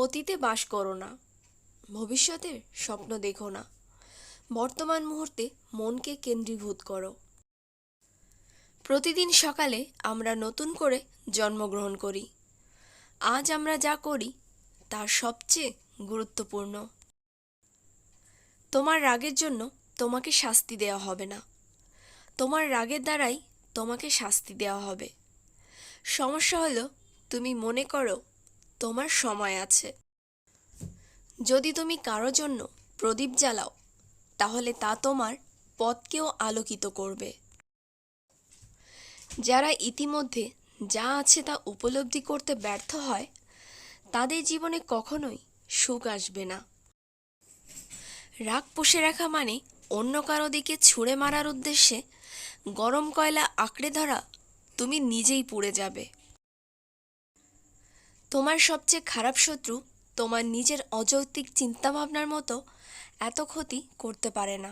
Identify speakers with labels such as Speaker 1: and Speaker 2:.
Speaker 1: অতীতে বাস করো না, ভবিষ্যতের স্বপ্ন দেখো না। বর্তমান মুহূর্তে মনকে কেন্দ্রীভূত করো। প্রতিদিন সকালে আমরা নতুন করে জন্মগ্রহণ করি। আজ আমরা যা করি তার সবচেয়ে গুরুত্বপূর্ণ। তোমার রাগের জন্য তোমাকে শাস্তি দেওয়া হবে না। তোমার রাগের দ্বারাই তোমাকে শাস্তি দেওয়া হবে। সমস্যা হলো, তুমি মনে করো তোমার সময় আছে। যদি তুমি কারও জন্য প্রদীপ জ্বালাও, তাহলে তা তোমার পথকেও আলোকিত করবে। যারা ইতিমধ্যে যা আছে তা উপলব্ধি করতে ব্যর্থ হয়, তাদের জীবনে কখনোই সুখ আসবে না। রাগ পুষে রাখা মানে অন্য কারও দিকে ছুঁড়ে মারার উদ্দেশ্যে গরম কয়লা আঁকড়ে ধরা তুমি নিজেই পুড়ে যাবে। তোমার সবচেয়ে খারাপ শত্রু তোমার নিজের অযৌক্তিক চিন্তাভাবনার মতো এত ক্ষতি করতে পারে না।